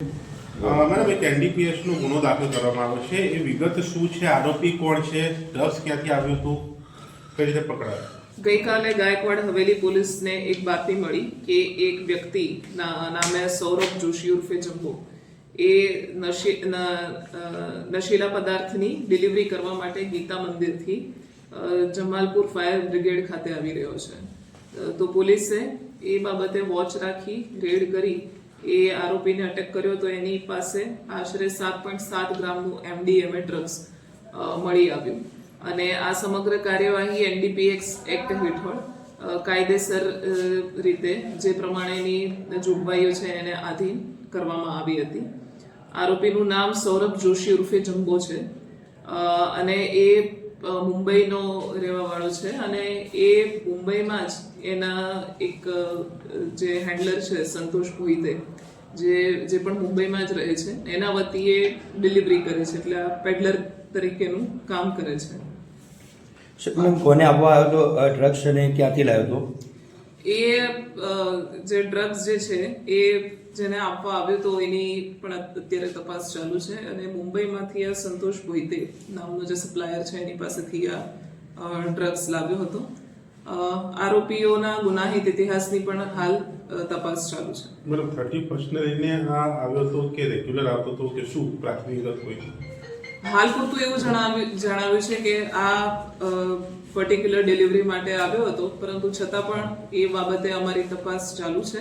Madam, એક NDPS નો ગુનો દાખલ કરવામાં આવ્યો છે. એ વિગત શું છે? આરોપી કોણ છે? ડ્રગ્સ ક્યાંથી આવ્યું હતું? કઈ રીતે પકડાયો? ગઈકાલે ગાયકવાડ હવેલી પોલીસને એક બાતમી મળી કે એક વ્યક્તિ નામે સૌરભ જોશી ઉર્ફે જંબો એ નશી નશીલા પદાર્થની ડિલિવરી કરવા માટે ગીતા મંદિરથી જમાલપુર ફાયર બ્રિગેડ ખાતે આવી રહ્યો છે. તો પોલીસે એ બાબતે વોચ રાખી, રેડ કરી એ આરોપીને અટક કર્યો તો એની પાસે આશરે સાત પોઈન્ટ સાત ગ્રામનું એમડીએમએ ડ્રગ્સ મળી આવ્યું. અને આ સમગ્ર કાર્યવાહી એનડીપીએક્સ એક્ટ હેઠળ કાયદેસર રીતે જે પ્રમાણેની જોગવાઈઓ છે એને આધીન કરવામાં આવી હતી. આરોપીનું નામ સૌરભ જોશી ઉર્ફે જંબો છે. અને એ મુંબઈનો રહેવાવાળો છે અને એ મુંબઈમાં જ એના એક જે હેન્ડલર છે, સંતોષ ભોઈતે જે જે પણ મુંબઈમાં જ રહે છે, એના વતી એ ડિલિવરી કરે છે, એટલે આ પેડલર તરીકેનું કામ કરે છે. કોને આપવા આવ્યો હતો ડ્રગ્સ અને ક્યાંથી લાવ્યો હતો? એ જે ડ્રગ્સ જે છે એ જેને આપવા આવ્યો તો એની પણ અત્યારે તપાસ ચાલુ છે અને મુંબઈમાંથી આ સંતોષ ભોઈતે નામનો જે સપ્લાયર છે એની પાસેથી આ ડ્રગ્સ લાવ્યો હતો. આરોપીઓના ગુનાહિત ઇતિહાસની પણ હાલ તપાસ ચાલુ છે. મતલબ થર્ટી ફર્સ્ટને લઈને આ આવ્યો હતો કે રેગ્યુલર આવતો હતો કે શું પ્રાથમિક હોય કોઈ હાલ પૂરતું એવું જણાવ્યું જણાવ્યું છે કે આ પર્ટિક્યુલર ડિલિવરી માટે આવ્યો હતો, પરંતુ છતાં પણ એ બાબતે અમારી તપાસ ચાલુ છે.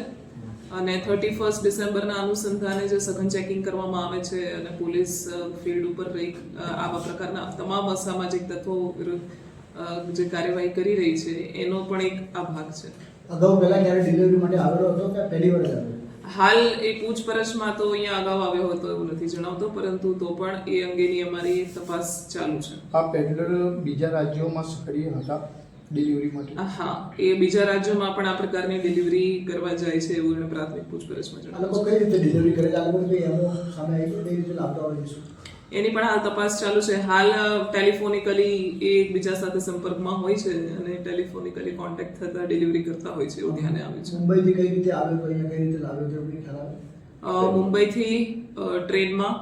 અને થર્ટી ફર્સ્ટ ડિસેમ્બરના અનુસંધાને જે સઘન ચેકિંગ કરવામાં આવે છે અને પોલીસ ફિલ્ડ ઉપર રહી આવા પ્રકારના તમામ અસામાજિક તત્વો વિરુદ્ધ જે કાર્યવાહી કરી રહી છે, એનો પણ એક આ ભાગ છે. અગાઉ પહેલા જ્યારે ડિલિવરી માટે આવેલો હતો કે પહેલી વાર હાલ એ પૂછપરછમાં તો અહીંયા અગાઉ આવ્યો હતો એવું નથી જણાવતો પરંતુ તો પણ એ અંગેની અમારી તપાસ ચાલુ છે. આ પેડલર બીજા રાજ્યોમાં સક્રિય હતા ડિલિવરી માટે? હા એ બીજા રાજ્યોમાં પણ આ પ્રકારની ડિલિવરી કરવા જાય છે એવું એને પ્રાથમિક પૂછપરછમાં જણાવ્યું કઈ રીતે ડિલિવરી કરે છે? આ લોકો સામે આવી રીતે લાવતા હોય છે. એની પણ હાલ તપાસ ચાલુ છે. હાલ ટેલિફોનિકલી એ એકબીજા સાથે સંપર્કમાં હોય છે અને ટેલિફોનિકલી કોન્ટેક્ટ થતા ડિલિવરી કરતા હોય છે એવું ધ્યાને આવે છે. મુંબઈથી કઈ રીતે આવ્યો તો અહીંયા કઈ રીતે લાવ્યો તો એવું કંઈ ખ્યાલ આવે? મુંબઈથી ટ્રેનમાં.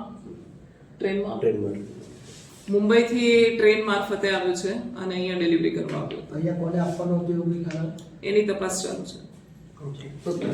ટ્રેનમાં? ટ્રેનમાં. મુંબઈથી એ ટ્રેન મારફતે આવ્યો છે અને અહીંયા ડિલિવરી કરવા આવ્યો અહીંયા કોને આપવાનો હતો એવું ખ્યાલ એની તપાસ ચાલુ છે. Okay okay